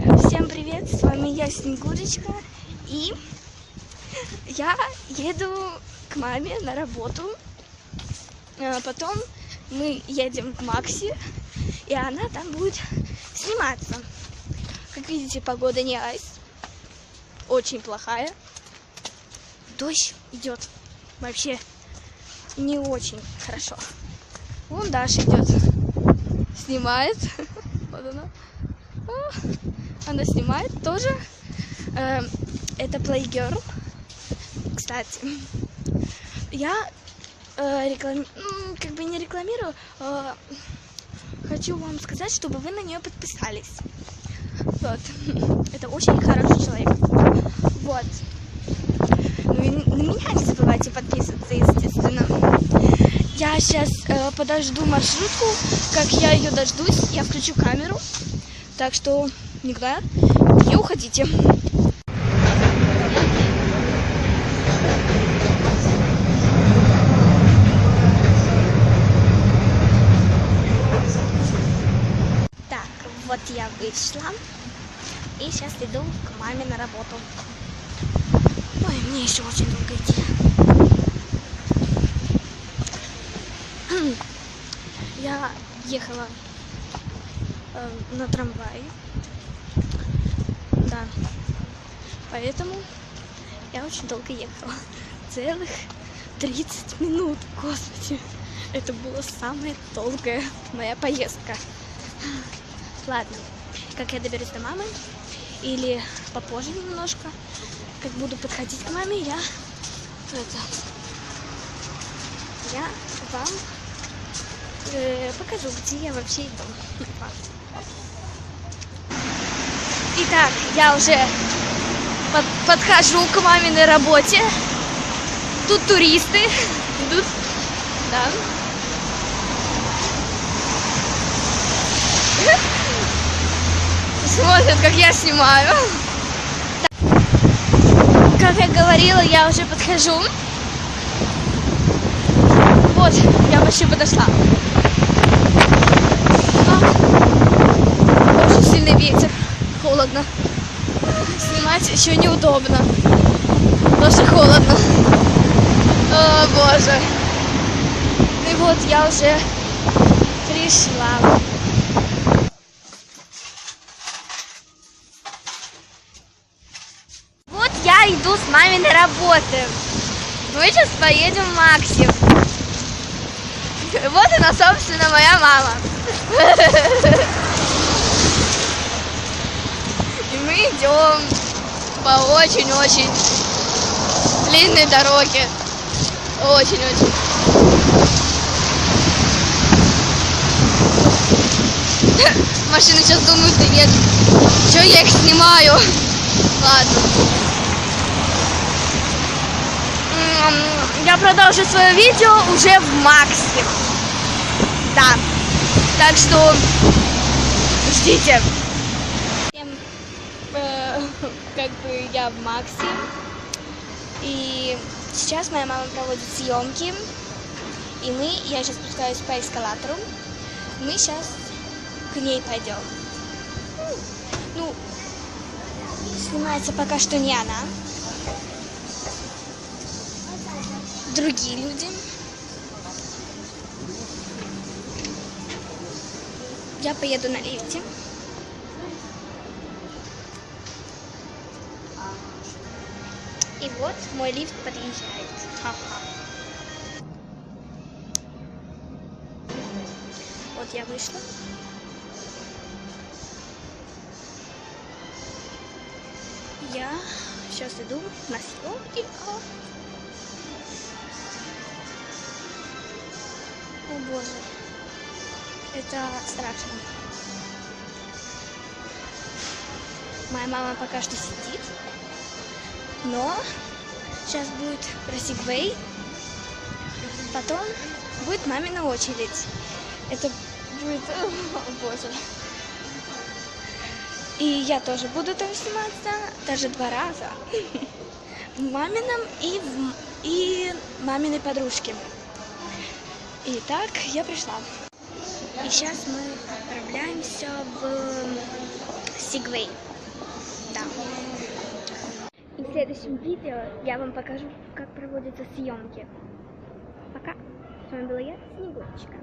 Всем привет, с вами я, Снегурочка, и я еду к маме на работу. А Потом мы едем к Макси, и она там будет сниматься. Как видите, погода не айс, очень плохая. Дождь идет вообще не очень хорошо. Вон Даша идет, снимает. Вот она. А, Она снимает тоже. Э, Это Playgirl. Кстати, я э, реклами- м, как бы не рекламирую. э, Хочу вам сказать, чтобы вы на нее подписались. Вот. Это очень хороший человек. Вот. Ну и на меня не забывайте подписываться, естественно. Я сейчас подожду маршрутку. Как я ее дождусь, я включу камеру. Так что никуда не уходите. Так, вот я вышла. И сейчас иду к маме на работу. Ой, мне еще очень долго идти. Я ехала э, на трамвае. Да. Поэтому я очень долго ехала. Целых 30 минут, господи. Это была самая долгая моя поездка. Ладно, как я доберусь до мамы или попозже немножко, как буду подходить к маме, я это, я вам э, покажу, где я вообще иду. Итак, я уже под- подхожу к маминой работе. Тут туристы идут. Да. Смотрят, как я снимаю. Как я говорила, я уже подхожу. Вот, я почти подошла. Холодно. Снимать еще неудобно. Тоже холодно. О, боже. И вот я уже пришла. Вот я иду с маминой работы. Мы сейчас поедем в Максим. Вот она, собственно, моя мама. И мы идем по очень-очень длинной дороге. Очень-очень. Машины сейчас думают, да нет, что я их снимаю. Ладно. Я продолжу свое видео уже в Максе. Да. Так что ждите. Э, Как бы я в Максе. И сейчас моя мама проводит съемки. И мы, я сейчас спускаюсь по эскалатору. Мы сейчас к ней пойдем. Ну, снимается пока что не она. Другие люди. Я поеду на лифте. И вот мой лифт подъезжает. Ха-ха. Вот я вышла. Я сейчас иду на съемки. О боже. Это страшно. Моя мама пока что сидит. Но сейчас будет про. Потом будет мамина очередь. Это будет... О, боже. И я тоже буду там сниматься, даже два раза. В мамином и в и маминой подружке. Итак, я пришла. И сейчас мы отправляемся в Сигвей. Да. В следующем видео я вам покажу, как проводятся съемки. Пока. С вами была я, Снегурочка.